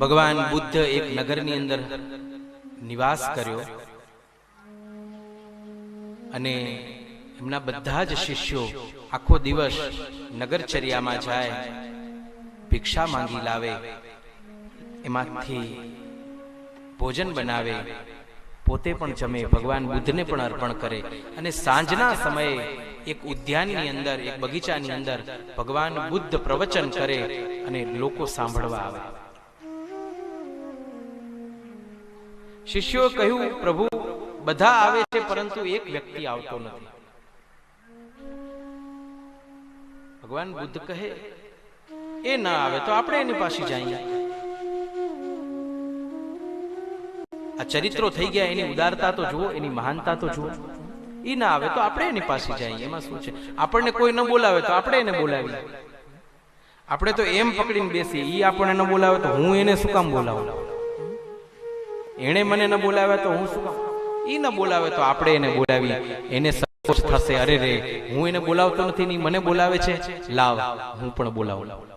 ભગવાન બુદ્ધ એક નગરની અંદર નિવાસ કર્યો અને એમના બધા જ શિષ્યો આખો દિવસ નગરચર્યામાં જાય, ભિક્ષા માંગી લાવે, એમાંથી ભોજન બનાવે, પોતે પણ જમે, ભગવાન બુદ્ધને પણ અર્પણ કરે અને સાંજના સમયે એક ઉદ્યાનની અંદર, એક બગીચાની અંદર ભગવાન બુદ્ધ પ્રવચન કરે અને લોકો સાંભળવા આવે. શિષ્યોએ કહ્યું, પ્રભુ, બધા આવે છે, પરંતુ એક વ્યક્તિ આવતો નથી. ભગવાન બુદ્ધ કહે, એ ના આવે, તો આપણે એની પાસે જઈએ. આ ચરિત્રો થઈ ગયા, એની ઉદારતા તો જુઓ, એની મહાનતા તો જુઓ. એ ના આવે, તો આપણે એની પાસે જઈએ, એમાં શું છે? આપણને કોઈ ન બોલાવે, તો આપણે એને બોલાવીએ. આપણે તો એમ પકડીને બેસીએ એ આપણને ન બોલાવે, તો હું એને શું કામ બોલાવું? એણે મને ન બોલાવ્યા તો હું શું કામ? ન બોલાવે તો આપણે એને બોલાવી એને સંકોચ થશે. અરે રે, હું એને બોલાવતો નથી ની મને બોલાવે છે? લાવ, હું પણ બોલાવું.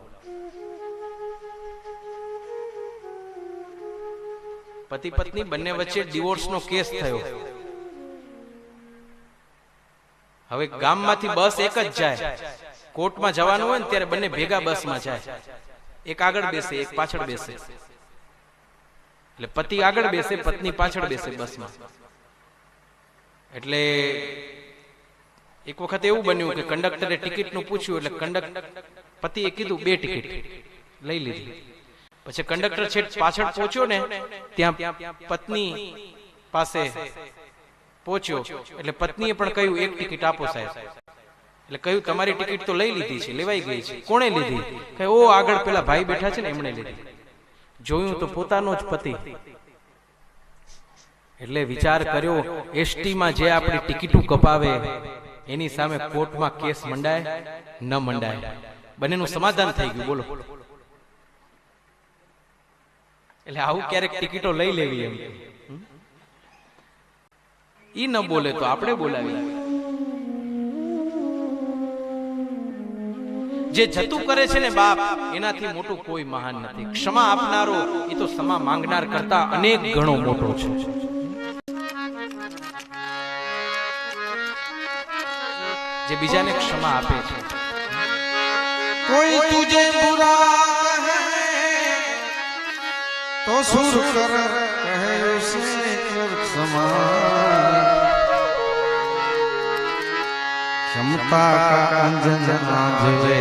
પતિ પત્ની બંને વચ્ચે ડિવોર્સનો કેસ થયો. હવે ગામમાંથી બસ એક જ જાય. કોર્ટમાં જવાનું હોય ને ત્યારે બંને ભેગા બસમાં જાય. એક આગળ બેસે, એક પાછળ બેસે. એટલે પતિ આગળ બેસે, પત્ની પાછળ બેસે બસમાં. એટલે એક વખત એવું બન્યું કે કંડક્ટરે ટિકિટનું પૂછ્યું, એટલે કંડક્ટર પતિએ કીધું, બે ટિકિટ લઈ લીધી. પછી કંડક્ટર છેટ પાછળ પહોંચ્યો ને, ત્યાં પત્ની પાસે પહોંચ્યો. એટલે પત્નીએ પણ કહ્યું, એક ટિકિટ આપો સાહેબ. એટલે કહ્યું, તમારી ટિકિટ તો લઈ લીધી છે, લેવાઈ ગઈ છે. કોણે લીધી? કે ઓ આગળ પેલા ભાઈ બેઠા છે ને, એમણે લીધી. જોયું તો પોતાનો જ પતિ. એટલે વિચાર કર્યો એસટીમાં જે આપણી ટિકિટો કપાવે એની સામે કોર્ટમાં કેસ મંડાય ન મંડાય. બંનેનું સમાધાન થઈ ગયું બોલો. એટલે આવું ક્યારેક ટિકિટો લઈ લેવી એમ. ઈ ન બોલે તો આપણે બોલાવી જે જતું કરે છે ને બાપ, એનાથી મોટું કોઈ મહાન નથી. ક્ષમા આપનારો એ તો ક્ષમા માંગનાર કરતા અનેક ગણો મોટો છે. જે બીજાને ક્ષમા આપે છે. કોઈ તુજે બુરા કહે, તો સુર કર, કહે ઉસને ક્ષમા. ક્ષમતા કાંજન આંજવે.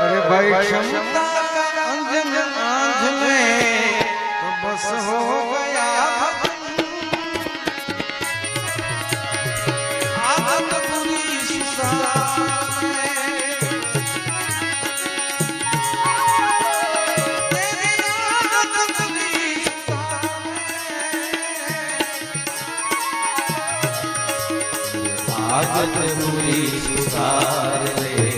અરે ભાઈ ક્ષમતા आदत बुरी सुधार ले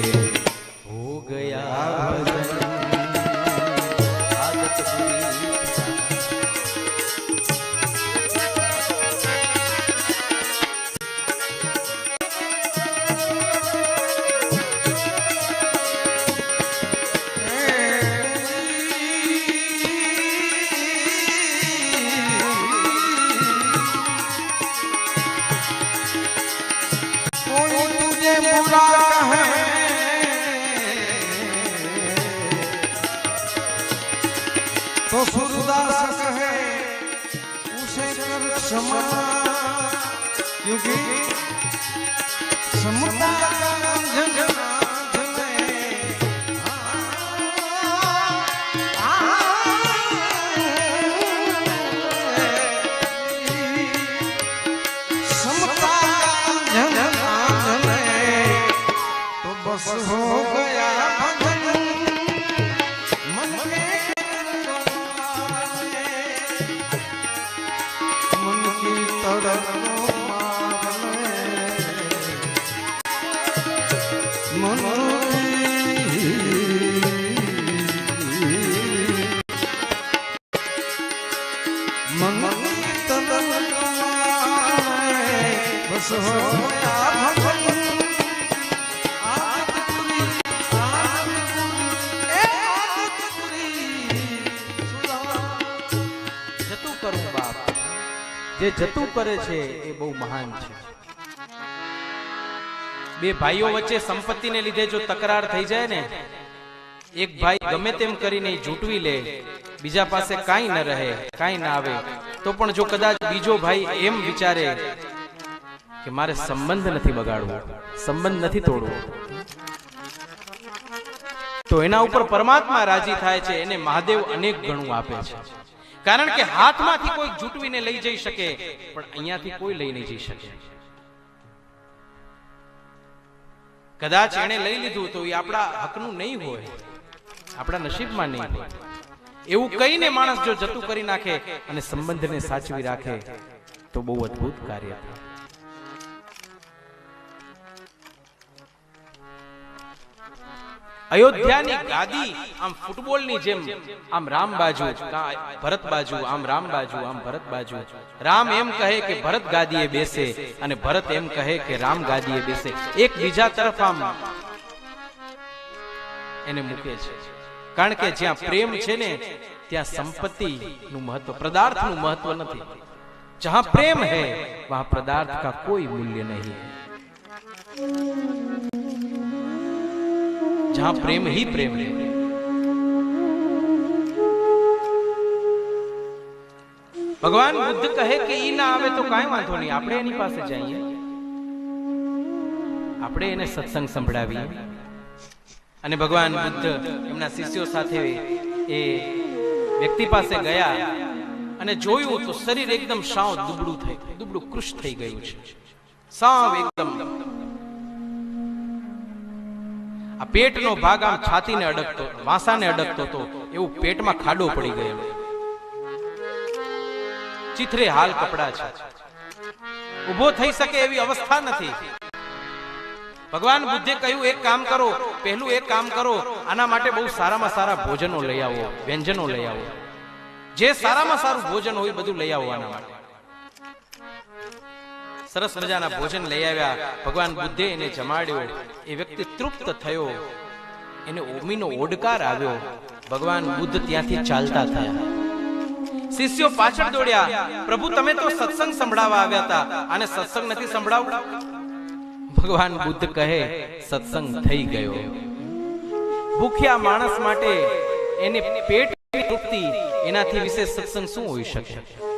જે જતું કરે છે એ બહુ મહાન છે. બે ભાઈઓ વચ્ચે સંપત્તિ ને લીધે જો તકરાર થઈ જાય ને, એક ભાઈ ગમે તેમ કરીને જૂટવી લે, બીજા પાસે કાંઈ ન રહે, કાંઈ ના આવે, તો પણ જો કદાચ બીજો ભાઈ એમ વિચારે કે મારે સંબંધ નથી બગાડવો, સંબંધ નથી તોડવો. તો એના ઉપર પરમાત્મા રાજી થાય છે, એને મહાદેવ અનેક ગણું આપે છે. કારણ કે હાથમાંથી કોઈ જૂટવીને લઈ જઈ શકે, પણ અહીંયાથી કોઈ લઈ નહીં જઈ શકે. કદાચ એને લઈ લીધું તો એ આપણા હકનું નહીં હોય, આપણા નસીબમાં નહીં હોય. એવું કહીને માણસ જો જતું કરી નાખે અને સંબંધને સાચવી રાખે, તો બહુ અદ્ભુત કાર્ય થાય. અયોધ્યાની ગાદી આમ ફૂટબોલની જેમ, આમ રામ બાજુ, ભરત બાજુ, આમ રામ બાજુ, આમ ભરત બાજુ. રામ એમ કહે કે ભરત ગાદીએ બેસે અને ભરત એમ કહે કે રામ ગાદીએ બેસે. એક બીજા તરફ આમ એને મૂકે છે. કારણ કે જ્યાં પ્રેમ છે ને, ત્યાં સંપત્તિ નું મહત્વ પદાર્થનું મહત્વ નથી. જ્યાં પ્રેમ હે, વહાં પદાર્થ કા કોઈ મૂલ્ય નહીં. जहां प्रेम ही प्रेम है ભગવાન બુદ્ધ કહે કે ઈ ના આવે તો કાંઈ વાંધો નહીં આપણે એની પાસે જઈએ આપણે એને સત્સંગ સંભળાવીએ અને ભગવાન બુદ્ધ એમના શિષ્યો સાથે એ વ્યક્તિ પાસે ગયા અને જોયું તો શરીર એકદમ સાવ દુબળું થઈ દુબળું કૃશ થઈ ગયું છે સાવ એકદમ આ પેટનો ભાગ આમ છાતીને અડકતો વાસાને અડકતો હતો એવું પેટમાં ખાડો પડી ગયો. ચિત્રે હાલ કપડા છે. ઊભો થઈ શકે એવી અવસ્થા નથી. ભગવાન બુદ્ધે કહ્યું, એક કામ કરો, પહેલું એક કામ કરો, આના માટે બહુ સારામાં સારા ભોજનો લઈ આવો, વ્યંજનો લઈ આવો. જે સારામાં સારું ભોજન હોય બધું લઈ આવો આના માટે. સરસ મજાના ભોજન લઈ આવ્યા. ભગવાન બુદ્ધે એને જમાડ્યો. એ વ્યક્તિ તૃપ્ત થયો. એને ઓમીનો ઓડકાર આવ્યો. ભગવાન બુદ્ધ ત્યાંથી ચાલતા થયા. શિષ્યો પાછળ દોડ્યા. પ્રભુ, તમે તો સત્સંગ સંભળાવવા આવ્યા હતા. અને સત્સંગ નથી સંભળાવવું ભગવાન બુદ્ધ કહે, સત્સંગ થઈ ગયો. ભૂખ્યા માણસ માટે એને પેટ તૃપ્તિ. એનાથી વિશેષ સત્સંગ શું હોઈ શકે?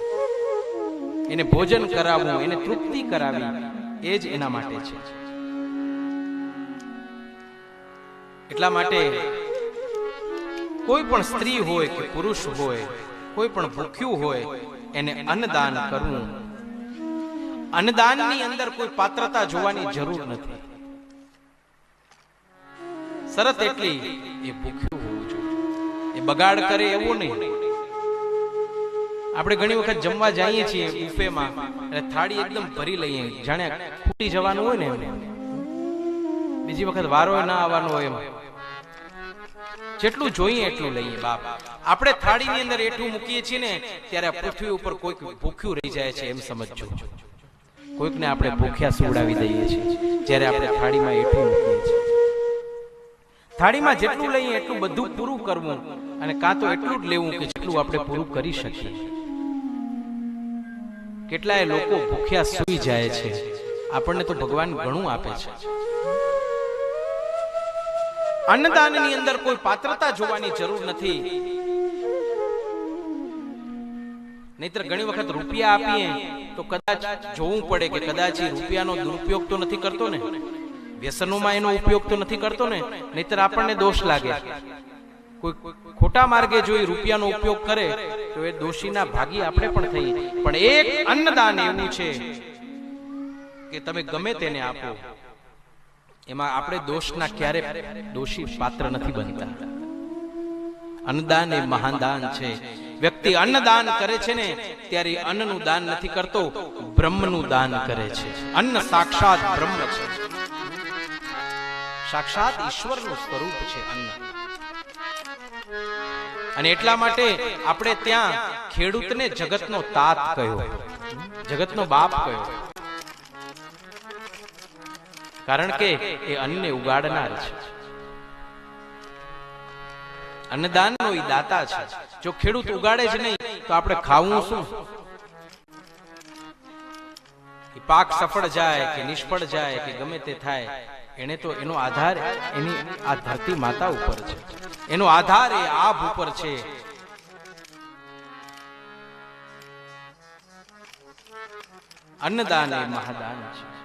એને ભોજન કરાવવું, એને તૃપ્તિ કરાવી, એ જ એના માટે છે. એટલા માટે કોઈ પણ સ્ત્રી હોય કે પુરુષ હોય, કોઈ પણ ભૂખ્યું હોય, એને અન્નદાન કરવું. અન્નદાનની અંદર કોઈ પાત્રતા જોવાની જરૂર નથી. શરત એટલી, એ ભૂખ્યું હોવું જોઈએ. એ બગાડ કરે એવું નહીં. આપણે ઘણી વખત જમવા જઈએ છીએ બુફેમાં, અને થાળી એકદમ ભરી લઈએ. જાણે ખૂટી જવાનું હોય ને. બીજી વખત વારો ના આવવાનો હોય એમ. જેટલું જોઈએ એટલું લઈએ બાપ. આપણે થાળીની અંદર એટલું મૂકીએ છીએ ને, ત્યારે પૃથ્વી ઉપર કોઈક ભૂખ્યું રહી જાય છે એમ સમજજો. કોઈકને આપણે ભૂખ્યા સુવડાવી દઈએ છીએ, જ્યારે આપણે થાળીમાં એટલું મૂકીએ છીએ. થાળીમાં જેટલું લઈએ એટલું બધું પૂરું કરવું, અને કાં તો એટલું જ લેવું કે જેટલું આપણે પૂરું કરી શકીએ. કેટલાય લોકો ભૂખ્યા સૂઈ જાય છે. આપણને તો ભગવાન ઘણું આપે છે. અન્નદાનની અંદર કોઈ પાત્રતા જોવાની જરૂર નથી. નહીતર ઘણી વખત રૂપિયા આપીએ તો કદાચ જોવું પડે કે કદાચ રૂપિયાનો દુરુપયોગ તો નથી કરતો ને. વ્યસનોમાં એનો ઉપયોગ તો નથી કરતો ને. નહીતર આપણને દોષ લાગે. કોઈ ખોટા માર્ગે જો રૂપિયાનો ઉપયોગ કરે તો એ દોષીના ભાગી આપણે પણ થઈ. પણ એક અન્નદાન એવું છે કે તમે ગમે તેને આપો. એમાં આપણે દોષના ક્યારે દોષી પાત્ર નથી બનતા. અન્નદાન એ મહાન દાન છે. વ્યક્તિ અન્નદાન કરે છે ને, ત્યારે અન્નનું દાન નથી કરતો, બ્રહ્મનું દાન કરે છે. અન્ન સાક્ષાત બ્રહ્મ છે. સાક્ષાત ઈશ્વરનું સ્વરૂપ છે અન્ન. અને એટલા માટે આપણે ત્યાં ખેડૂતને જગતનો તાત કહ્યો. જગતનો બાપ કહ્યો. કારણ કે એ અન્નને ઉગાડનાર છે. અન્નદાનનો એ દાતા છે. જો ખેડૂત ઉગાડે જ નહીં, તો આપણે ખાવું શું? પાક સફળ જાય, કે નિષ્ફળ જાય, કે ગમે તે થાય, એને તો એનો આધાર એની આ ધરતી માતા ઉપર છે. એનો આધાર એ આભ ઉપર છે. અન્નદાન એ મહાદાન છે.